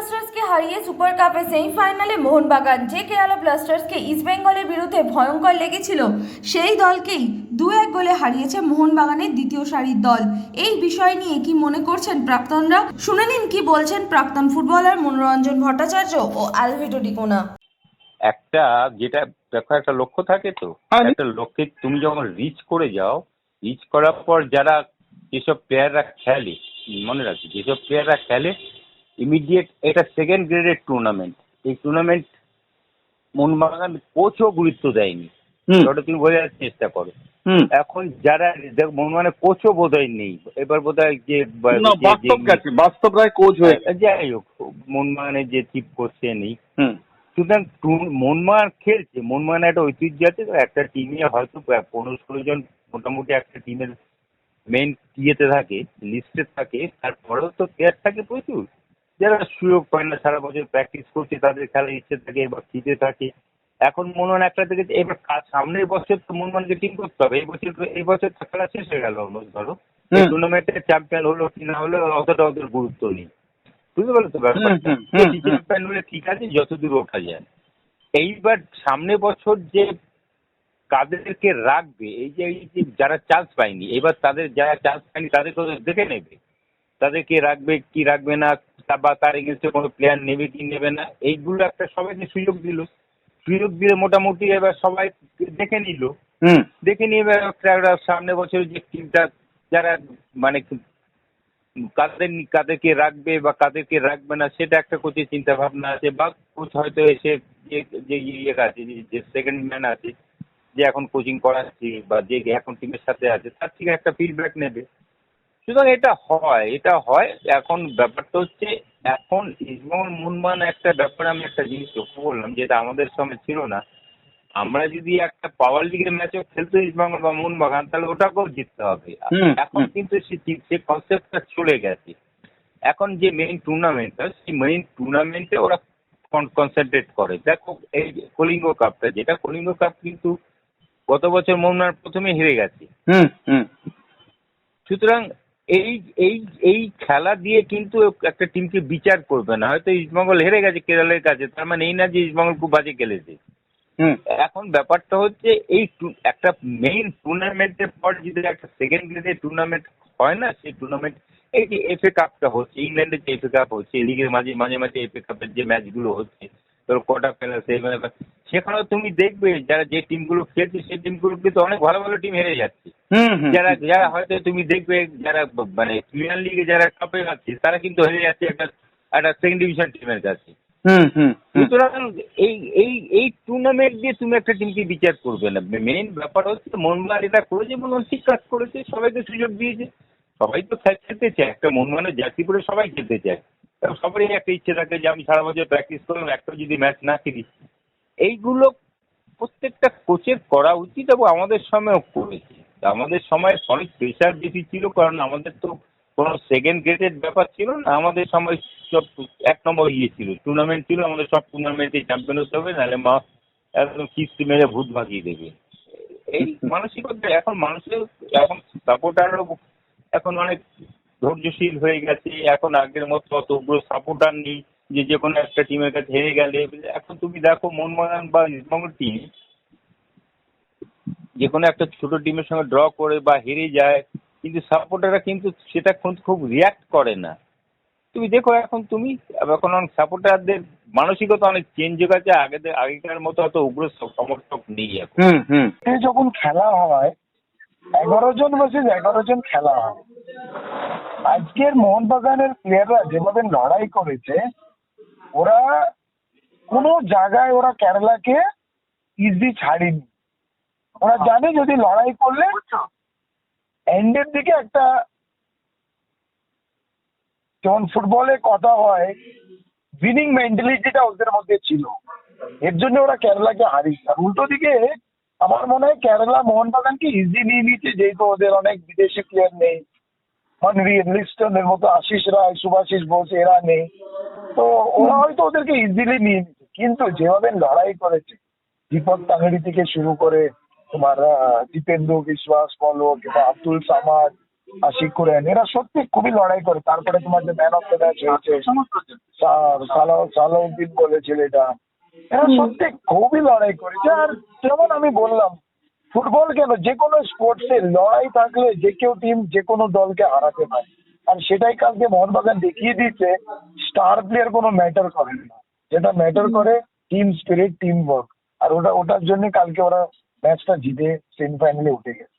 ব্লাস্টার্সকে হারিয়ে সুপার কাপের সেমিফাইনালে মোহনবাগান যে কেরালা ব্লাস্টার্সকে ইস্টবেঙ্গলের বিরুদ্ধে ভয়ঙ্কর লেগেছিল সেই দলকেই দু এক গোলে হারিয়েছে মোহনবাগানের দ্বিতীয় সারির দল। এই বিষয় নিয়ে কি মনে করছেন প্রাক্তনরা? শুনে নিন কি বলছেন প্রাক্তন ফুটবলার মনোরঞ্জন ভট্টাচার্য ও আলভিটো ডিকোনা একটা যেটা দেখো একটা লক্ষ্য থাকে তো। হ্যাঁ। একটা লক্ষ্যে তুমি যখন রিচ করে যাও রিচ করার পর যারা যেসব প্লেয়াররা খেলে মনে রাখবে যেসব প্লেয়াররা খেলে ইমিডিয়েট এটা সেকেন্ড গ্রেডের টুর্নামেন্ট এই টুর্নামেন্ট মোহনবাগান কোচও গুরুত্ব দেয়নি ওটা তুমি বোঝার চেষ্টা করো। এখন যারা দেখো মোহনবাগানের কোচও বোধহয় নেই। এবার বোধহয় যে না যে- বাস্তব রায় কোচ হয়ে যাই হোক মোহনবাগানের যে চিপ কোচ সে নেই। সুতরাং মনমান খেলছে। মনমান একটা ঐতিহ্য আছে একটা টিমে হয়তো পনেরো ষোলো জন মোটামুটি একটা টিমের মেন ইয়েতে থাকে লিস্টে থাকে। তারপরেও তো প্লেয়ার থাকে প্রচুর। যারা সুযোগ পায় না সারা বছর প্র্যাকটিস করছে তাদের খেলার ইচ্ছে থাকে বা খিদে থাকে এখন মনমান একটা থেকে এবার সামনের বছর তো মনমানকে টিম করতে হবে এই বছর তো- এই বছর তো খেলা শেষ হয়ে গেল অলমোস্ট ধরো। টুর্নামেন্টে চ্যাম্পিয়ন হলো কি না হলো অতটা ওদের গুরুত্ব নেই বুঝতে পারল তো ব্যাপারটা। চ্যাম্পিয়ন হলে ঠিক আছে যতদূর ওঠা যায় এইবার সামনে বছর যে কাদেরকে রাখবে এই যে এই যে যারা চান্স পায়নি এবার তাদের যারা চান্স পায়নি তাদেরকে দেখে নেবে তাদেরকে রাখবে কি রাখবে না বা তার এগেনস্টে কোনো প্লেয়ার নেবে কি নেবে না এইগুলো একটা সবাইকে সুযোগ দিল। সুযোগ দিয়ে মোটামুটি এবার সবাই দেখে নিল। দেখে নিয়ে এবার সামনে বছর যে টিমটা যারা মানে কাদের কাদেরকে রাখবে বা কাদেরকে রাখবে না সেটা একটা কোচের চিন্তা ভাবনা আছে। বা কোচ হয়তো এসে যে যে ইয়ে আছে যে- যে সেকেন্ড ম্যান আছে যে এখন কোচিং করাচ্ছে বা যে এখন টিমের সাথে আছে তার থেকে একটা ফিডব্যাক নেবে। সুতরাং এটা হয় এটা হয়। এখন ব্যাপারটা হচ্ছে এখন ইসমাউল মুনমান একটা ব্যাপার আমি একটা জিনিস লক্ষ্য করলাম যেটা আমাদের সময় ছিল না। আমরা যদি একটা পাওয়ার লিগের ম্যাচও খেলতো ইস্টবেঙ্গল বা মোহনবাগান তাহলে ওটাকেও জিততে হবে। এখন কিন্তু সে কনসেপ্টটা চলে গেছে। এখন যে মেইন টুর্নামেন্টটা সেই মেইন টুর্নামেন্টে ওরা কনসেন্ট্রেট করে। দেখো এই কলিঙ্গ কাপটা যেটা কলিঙ্গ কাপ কিন্তু গত বছর মোহনার প্রথমে হেরে গেছে। হুম হুম। সুতরাং এই এই এই খেলা দিয়ে কিন্তু একটা টিমকে বিচার করবে না। হয়তো ইস্টবেঙ্গল হেরে গেছে কেরলের কাছে তার মানে এই না যে ইস্টবেঙ্গল খুব বাজে খেলেছে। হুম। এখন ব্যাপারটা হচ্ছে এই একটা মেইন টুর্নামেন্টের পর যদি একটা সেকেন্ড গ্রেডের টুর্নামেন্ট হয় না সেই টুর্নামেন্ট এই যে এফ এ কাপটা হচ্ছে ইংল্যান্ডের যে এফএ কাপ হচ্ছে লিগের মাঝে মাঝে মাঝে এফএ কাপের যে ম্যাচগুলো হচ্ছে তোর কোয়ার্টার ফাইনাল সেমিফাইনাল সেখানেও তুমি দেখবে যারা যে টিমগুলো খেলছে সেই টিমগুলো কিন্তু অনেক ভালো ভালো টিম হেরে যাচ্ছে। যারা যারা হয়তো তুমি দেখবে যারা মানে প্রিমিয়ার লিগে যারা কাপে আছে তারা কিন্তু হেরে যাচ্ছে একটা একটা সেকেন্ড ডিভিশন টিমের কাছে। সুতরাং এই এই এই টুর্নামেন্ট দিয়ে তুমি একটা টিমকে বিচার করবে না। মেইন ব্যাপার হচ্ছে মোহনবাগান এটা করেছে মোহনবাগান ঠিক কাজ করেছে সবাইকে সুযোগ দিয়েছে। সবাই তো খেলতে চায় একটা মোহনবাগানের জার্সি পরে সবাই খেলতে চায়। সবারই একটা ইচ্ছে থাকে যে আমি সারা বছর প্র্যাকটিস করলাম একটা যদি ম্যাচ না খেলি এইগুলো প্রত্যেকটা কোচের করা উচিত এবং আমাদের সময়ও করেছে। আমাদের সময় অনেক প্রেশার বেশি ছিল, কারণ আমাদের তো কোনো সেকেন্ড গ্রেডের ব্যাপার ছিল না। আমাদের সময় সব এক নম্বর ইয়ে ছিল টুর্নামেন্ট ছিল, আমাদের সব টুর্নামেন্টে চ্যাম্পিয়ন হতে হবে, নাহলে মা একদম কিস্তি মেরে ভূত ভাগিয়ে দেবে। এই মানসিকতা এখন মানুষের, এখন সাপোর্টারও এখন অনেক ধৈর্যশীল হয়ে গেছে, এখন আগের মতো অত উগ্র সাপোর্টার নেই। যে যে কোনো একটা টিমের কাছে হেরে গেলে এখন তুমি দেখো মোহনবাগান বা ইস্টবেঙ্গল টিম যে কোনো একটা ছোট টিমের সঙ্গে ড্র করে বা হেরে যায় কিন্তু সাপোর্টাররা কিন্তু সেটা খুব খুব রিয়াক্ট করে না। তুমি দেখো এখন তুমি এখন অনেক সাপোর্টারদের মানসিকতা অনেক চেঞ্জ হয়ে গেছে আগেদের আগেকার মতো অত উগ্র সমর্থক নেই এখন। হুম হুম। এ যখন খেলা হয় এগারো জন ভার্সেস এগারো জন খেলা হয়। আজকের মোহনবাগানের প্লেয়াররা যেভাবে লড়াই করেছে ওরা কোনো জায়গায় ওরা কেরালাকে ইজি ছাড়েনি। ওরা জানে যদি লড়াই করলে এন্ডের দিকে একটা যেমন ফুটবলে কথা হয় উইনিং মেন্টালিটিটা ওদের মধ্যে ছিল। এর জন্য ওরা কেরালাকে হারিয়েছে। আর উল্টো দিকে আমার মনে হয় কেরালা মোহনবাগানকে ইজি নিয়ে নিচ্ছে যেহেতু ওদের অনেক বিদেশি প্লেয়ার নেই। মানভি লিস্টনের মতো আশিস রায়, সুভাষিস বোস, এরা নেই। তো ওরা হয়তো ওদেরকে ইজিলি নিয়ে নিচ্ছে কিন্তু যেভাবে লড়াই করেছে দীপক তাঙ্গড়ি থেকে শুরু করে তোমার আহ, দীপেন্দু বিশ্বাস বলো কিংবা আব্দুল সামাদ আশিক কুরেন এরা সত্যি খুবই লড়াই করে। তারপরে তোমার যে ম্যান অফ দ্য ম্যাচ হয়েছে সালাউদ্দিন বলে ছেলেটা এরা সত্যি খুবই লড়াই করেছে। আর যেমন আমি বললাম ফুটবল কেন? যে কোনো স্পোর্টসে লড়াই থাকলে যে কেউ টিম যে কোনো দলকে হারাতে পারে। আর সেটাই কালকে মোহনবাগান দেখিয়ে দিচ্ছে স্টার প্লেয়ার কোনো ম্যাটার করে না। যেটা ম্যাটার করে টিম স্পিরিট টিম ওয়ার্ক আর ওটা ওটার জন্য কালকে ওরা ম্যাচটা জিতে সেমিফাইনালে উঠে গেছে।